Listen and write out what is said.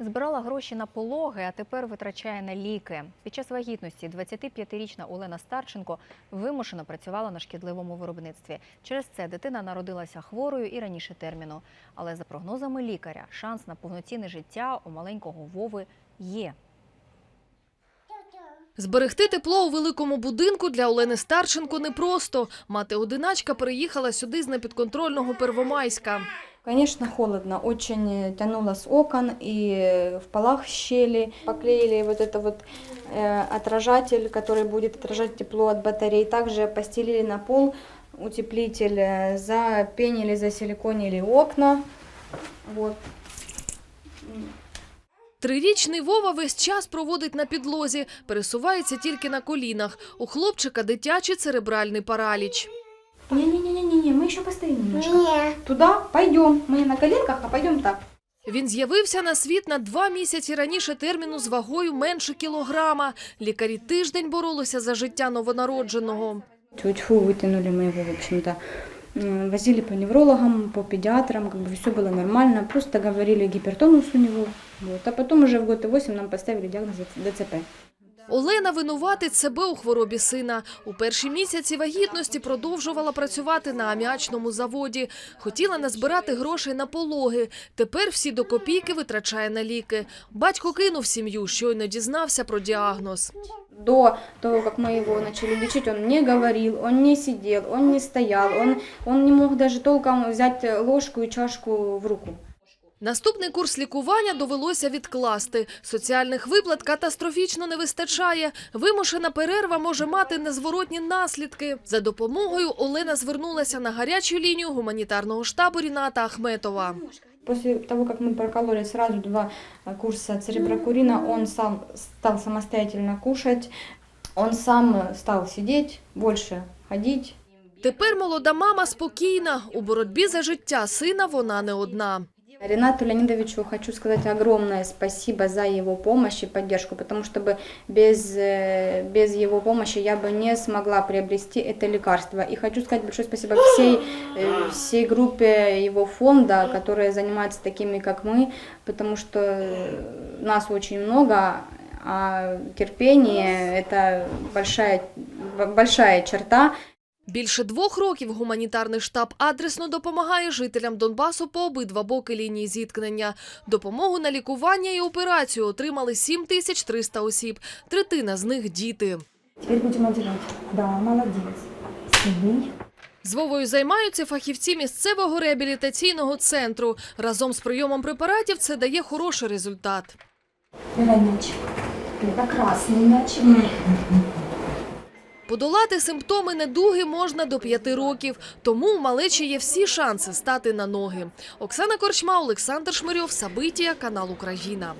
Збирала гроші на пологи, а тепер витрачає на ліки. Під час вагітності 25-річна Олена Старченко вимушено працювала на шкідливому виробництві. Через це дитина народилася хворою і раніше терміну. Але за прогнозами лікаря, шанс на повноцінне життя у маленького Вови є. Зберегти тепло у великому будинку для Олени Старченко непросто. Мати-одиначка переїхала сюди з непідконтрольного Первомайська. Конечно, холодно. Очень тянуло с окон и в полах щели. Поклеили вот это вот э, отражатель, который будет отражать тепло от батарей. Также постелили на пол утеплитель, э, запенили, засиликонили окна. Вот. Трирічний Вова весь час проводить на підлозі, пересувається тільки на колінах. У хлопчика дитячий церебральний параліч. Не-не-не-не-не, мы еще постоим немножко. Туда пойдем. Мы на коленках, а пойдем так. Він з'явився на світ на два місяці раніше терміну з вагою менше кілограма. Лікарі тиждень боролися за життя новонародженого. Тьфу, вытянули мы его, в общем-то. М, Возили по неврологам, по педиатрам, как бы все было нормально. Просто говорили гипертонус у него. Вот. А потом уже в год и 8 нам поставили диагноз ДЦП. Олена винуватить себе у хворобі сина. У перші місяці вагітності продовжувала працювати на аміачному заводі. Хотіла назбирати грошей на пологи. Тепер всі до копійки витрачає на ліки. Батько кинув сім'ю, щойно дізнався про діагноз. До того, как мы его начали лечить, он не говорил, он не сидел, он не стоял, он, он не мог даже толком взять ложку и чашку в руку. Наступний курс лікування довелося відкласти. Соціальних виплат катастрофічно не вистачає. Вимушена перерва може мати незворотні наслідки. За допомогою Олена звернулася на гарячу лінію гуманітарного штабу Ріната Ахметова. После того, как мы прокололи сразу два э, курса цереброкурина, он сам стал самостоятельно кушать, он сам э, стал сидеть, больше ходить. Тепер молода мама спокійна. У боротьбі за життя сина вона не одна. Ренату Леонидовичу хочу сказать огромное спасибо за его помощь и поддержку, потому что бы без, э, без его помощи я бы не смогла приобрести это лекарство. И хочу сказать большое спасибо всей, э, всей группе его фонда, которая занимается такими, как мы, потому что нас очень много, а терпение – это большая, большая черта, Більше двох років гуманітарний штаб адресно допомагає жителям Донбасу по обидва боки лінії зіткнення. Допомогу на лікування і операцію отримали 7300 осіб. Третина з них – діти. Теперь будем одевать. Да, молодец. Сильный. З Вовою займаються фахівці місцевого реабілітаційного центру. Разом з прийомом препаратів це дає хороший результат. Давай мячик. Это красный мячик. Подолати симптоми недуги можна до п'яти років, тому у малечі є всі шанси стати на ноги. Оксана Корчма, Олександр Шмирьов, Сабитія, канал Україна.